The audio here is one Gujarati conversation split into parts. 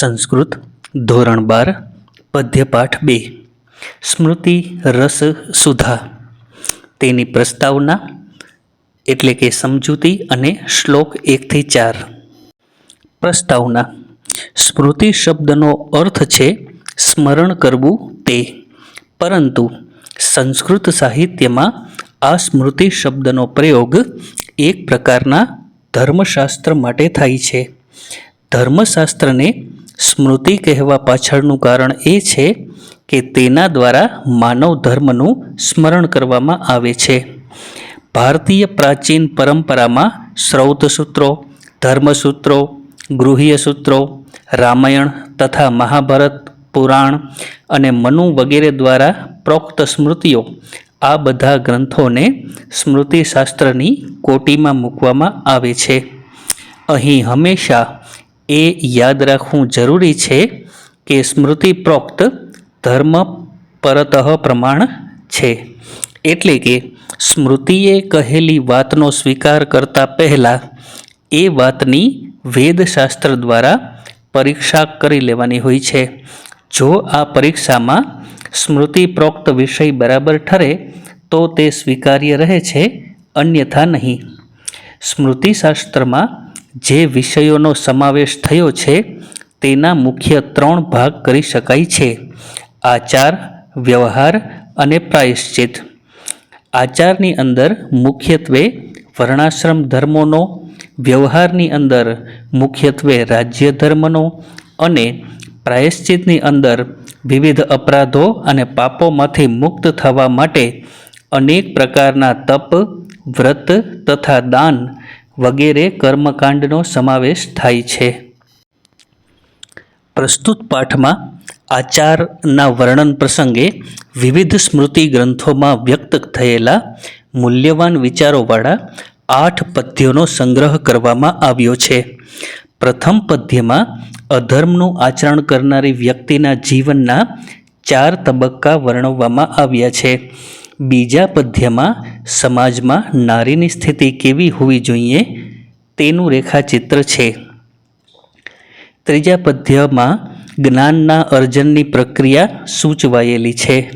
સંસ્કૃત, ધોરણ બાર, પદ્યપાઠ બે. સ્મૃતિ, રસ, સુધા. તેની પ્રસ્તાવના એટલે કે સમજૂતી અને શ્લોક એકથી ચાર. પ્રસ્તાવના. સ્મૃતિ શબ્દનો અર્થ છે સ્મરણ કરવું તે. પરંતુ સંસ્કૃત સાહિત્યમાં આ સ્મૃતિ શબ્દનો પ્રયોગ એક પ્રકારના ધર્મશાસ્ત્ર માટે થાય છે. ધર્મશાસ્ત્રને સ્મૃતિ કહેવા પાછળનું કારણ એ છે કે તેના દ્વારા માનવ ધર્મનું સ્મરણ કરવામાં આવે છે. ભારતીય પ્રાચીન પરંપરામાં શ્રૌત સૂત્રો ધર્મસૂત્રો ગૃહ્ય સૂત્રો, રામાયણ તથા મહાભારત, પુરાણ અને મનુ વગેરે દ્વારા પ્રોક્ત સ્મૃતિઓ આ બધા ગ્રંથોને સ્મૃતિશાસ્ત્રની કોટીમાં મૂકવામાં આવે છે. અહીં હંમેશા એ યાદ રાખવું જરૂરી છે કે સ્મૃતિ પ્રોક્ત ધર્મ પરતઃ પ્રમાણ છે. એટલે કે સ્મૃતિએ કહેલી વાતનો સ્વીકાર કરતા પહેલાં એ વાતની વેદશાસ્ત્ર દ્વારા પરીક્ષા કરી લેવાની હોય છે. જો આ પરીક્ષામાં સ્મૃતિ પ્રોક્ત વિષય બરાબર ઠરે, તો તે સ્વીકાર્ય રહે છે, અન્યથા નહીં. સ્મૃતિશાસ્ત્રમાં જે વિષયોનો સમાવેશ થયો છે, તેના મુખ્ય ત્રણ ભાગ કરી શકાય છે. આચાર, વ્યવહાર અને પ્રાયશ્ચિત. આચારની અંદર મુખ્યત્વે વર્ણાશ્રમ ધર્મોનો, વ્યવહારની અંદર મુખ્યત્વે રાજ્ય ધર્મનો અને પ્રાયશ્ચિતની અંદર વિવિધ અપરાધો અને પાપોમાંથી મુક્ત થવા માટે અનેક પ્રકારના તપ, વ્રત તથા દાન વગેરે કર્મકાંડનો સમાવેશ થાય છે. પ્રસ્તુત પાઠમાં આચારના વર્ણન પ્રસંગે વિવિધ સ્મૃતિ ગ્રંથોમાં વ્યક્ત થયેલા મૂલ્યવાન વિચારોવાળા આઠ પદ્યોનો સંગ્રહ કરવામાં આવ્યો છે. પ્રથમ પદ્યમાં અધર્મનું આચરણ કરનારી વ્યક્તિના જીવનના ચાર તબક્કા વર્ણવવામાં આવ્યા છે. બીજા પદ્યમાં સમાજમાં નારીની સ્થિતિ કેવી હોવી જોઈએ તેનું રેખાચિત્ર છે. ત્રીજા પદ્યમાં જ્ઞાનના અર્જનની પ્રક્રિયા સૂચવાયેલી છે.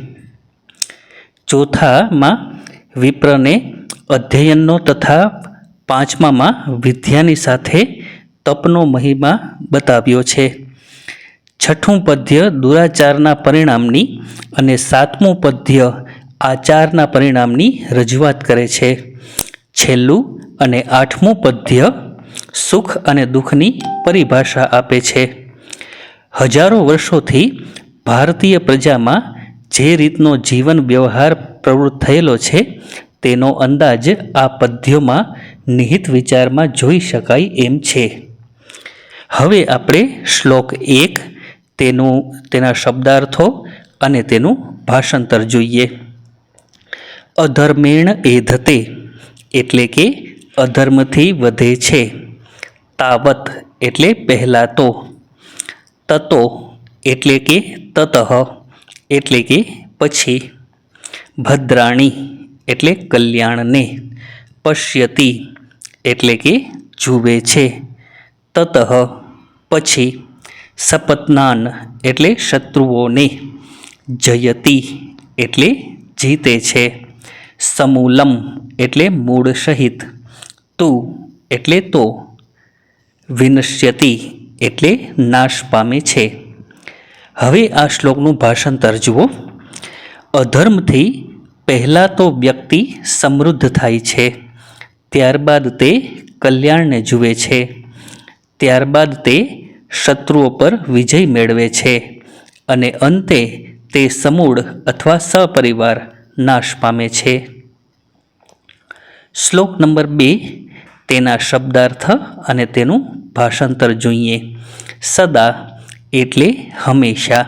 ચોથામાં વિપ્રને અધ્યયનનો તથા પાંચમામાં વિદ્યાની સાથે તપનો મહિમા બતાવ્યો છે. છઠ્ઠું પદ્ય દુરાચારના પરિણામની અને સાતમું પદ્ય આચારના પરિણામની રજૂઆત કરે છે. છેલ્લું અને આઠમું પદ્ય સુખ અને દુઃખની પરિભાષા આપે છે. હજારો વર્ષોથી ભારતીય પ્રજામાં જે રીતનો જીવન વ્યવહાર પ્રવૃત્ત થયેલો છે, તેનો અંદાજ આ પદ્યોમાં નિહિત વિચારમાં જોઈ શકાય એમ છે. હવે આપણે શ્લોક એક તેનું, તેના શબ્દાર્થો અને તેનું ભાષાંતર જોઈએ. અધર્મેણ એધતે એટલે કે અધર્મથી વધે છે. તાવત એટલે પહેલાં તો તતો એટલે કે તતઃ એટલે કે પછી. ભદ્રાણી એટલે કલ્યાણને. પશ્યતિ એટલે કે જુએ છે. તતઃ પછી. સપત્નાન એટલે શત્રુઓને. જયતી એટલે જીતે છે. સમૂલમ એટલે મૂળ સહિત. તુ એટલે તો વિનશ્યતિ એટલે નાશ પામે છે. હવે આ શ્લોકનું ભાષાંતર જુઓ. અધર્મથી પહેલાં તો વ્યક્તિ સમૃદ્ધ થાય છે, ત્યારબાદ તે કલ્યાણને જુએ છે, ત્યારબાદ તે શત્રુઓ પર વિજય મેળવે છે અને અંતે તે સમૂળ અથવા સપરિવાર નાશ પામે છે. શ્લોક નંબર બે, તેના શબ્દાર્થ અને તેનું ભાષાંતર જોઈએ. સદા એટલે હંમેશા,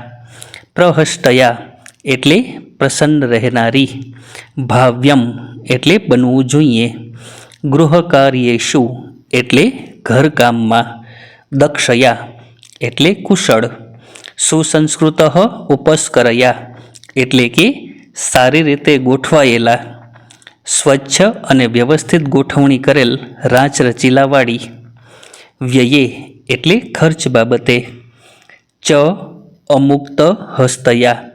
પ્રહષ્ટયા એટલે પ્રસન્ન રહેનારી, ભાવ્યમ એટલે બનવું જોઈએ. ગૃહકાર્યેશુ એટલે ઘરકામમાં, દક્ષયા એટલે કુશળ, સુસંસ્કૃત ઉપસ્કરયા એટલે કે સારી રીતે ગોઠવાયેલા. સ્વચ્છ અને વ્યવસ્થિત ગોઠવણી કરેલ રાચ રચીલાવાળી વ્યયે એટલે ખર્ચ બાબતે. ચ. અમુક્ત હસ્તયા.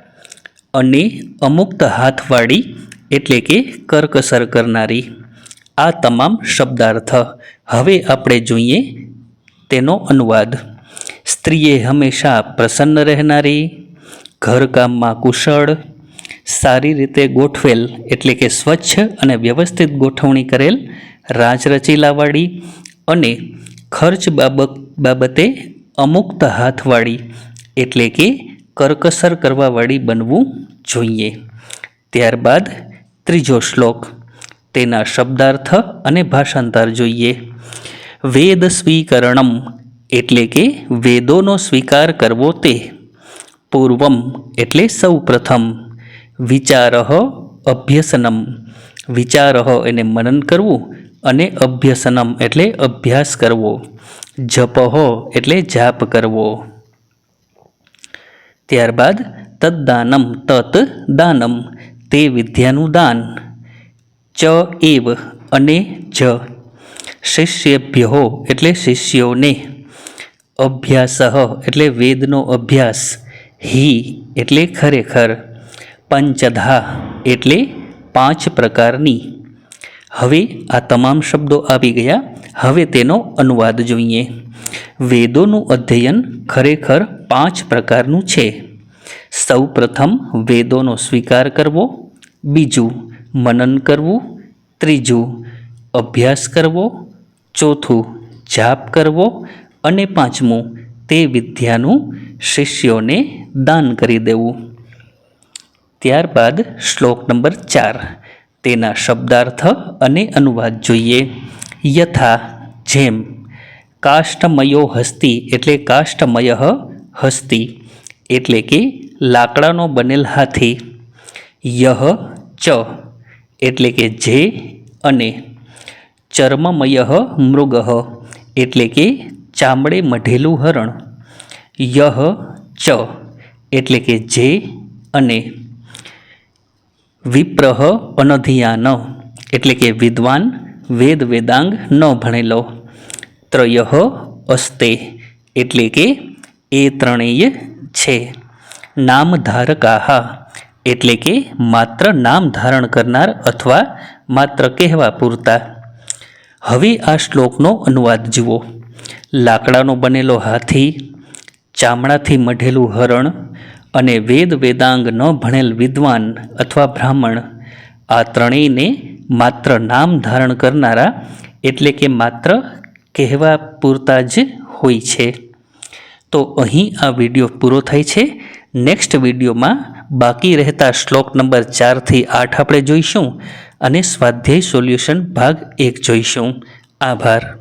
અને અમુક્ત હાથવાળી એટલે કે કરકસર કરનારી. આ તમામ શબ્દાર્થ હવે આપણે જોઈએ તેનો અનુવાદ. સ્ત્રીએ હંમેશા પ્રસન્ન રહેનારી, ઘરકામમાં કુશળ સારી રીતે ગોઠવેલ, એટલે કે સ્વચ્છ અને વ્યવસ્થિત ગોઠવણી કરેલ રાચરચીલાવાળી અને ખર્ચ બાબત, બાબતે અમુક્ત હાથવાળી, એટલે કે કરકસર કરવાવાળી બનવું જોઈએ. ત્યારબાદ ત્રીજો શ્લોક, તેના શબ્દાર્થ અને ભાષાંતર જોઈએ. વેદ સ્વીકરણમ, એટલે કે વેદોનો સ્વીકાર કરવો તે પૂર્વમ, એટલે સૌ પ્રથમ વિચારહ અભ્યસનમ. વિચારહ એને મનન કરવું અને અભ્યસનમ એટલે અભ્યાસ કરવો. જપહો એટલે જાપ કરવો. ત્યારબાદ તદ્દાનમ તત દાનમ. તે વિદ્યાનું દાન. ચ એવ અને જ. શિષ્યેભ્યો એટલે શિષ્યોને. અભ્યાસ એટલે વેદનો અભ્યાસ. હિ એટલે ખરેખર. પંચધા એટલે પાંચ પ્રકારની. હવે આ તમામ શબ્દો આવી ગયા. હવે તેનો અનુવાદ જોઈએ. વેદોનું અધ્યયન ખરેખર પાંચ પ્રકારનું છે. સૌ પ્રથમ વેદોનો સ્વીકાર કરવો. બીજું, મનન કરવું. ત્રીજું, અભ્યાસ કરવો. ચોથું, જાપ કરવો. અને પાંચમું, તે વિદ્યાનું શિષ્યોને દાન કરી દેવું. ત્યારબાદ શ્લોક નંબર ચાર. તેના શબ્દાર્થ અને અનુવાદ જોઈએ. યથા જેમ કાષ્ઠમયો હસ્તી એટલે કાષ્ઠમય હસ્તી, એટલે કે લાકડાનો બનેલ હાથી. યહ, ચ, એટલે કે જે અને. ચર્મમય મૃગ, એટલે કે ચામડે મઢેલું હરણ. યહ, ચ, એટલે કે જે અને. વિપ્રહ અનધિયાન એટલે કે વિદ્વાન વેદ વેદાંગ ન ભણેલો. ત્રયઃ અસ્તે એટલે કે એ ત્રણેય છે. નામ ધારકાહા એટલે કે માત્ર નામ ધારણ કરનાર અથવા માત્ર કહેવા પૂરતા. હવે આ શ્લોકનો અનુવાદ જુઓ. લાકડાનો બનેલો હાથી, ચામડાથી મઢેલું હરણ અને વેદ વેદાંગ ન ભણેલ વિદ્વાન અથવા બ્રાહ્મણ, આ ત્રણેયને માત્ર નામ ધારણ કરનારા એટલે કે માત્ર કહેવા પૂરતા જ હોય છે. તો અહીં આ વીડિયો પૂરો થાય છે. નેક્સ્ટ વિડીયોમાં બાકી રહેતા શ્લોક નંબર ચારથી આઠ આપણે જોઈશું અને સ્વાધ્યાય સોલ્યુશન ભાગ એક જોઈશું. આભાર.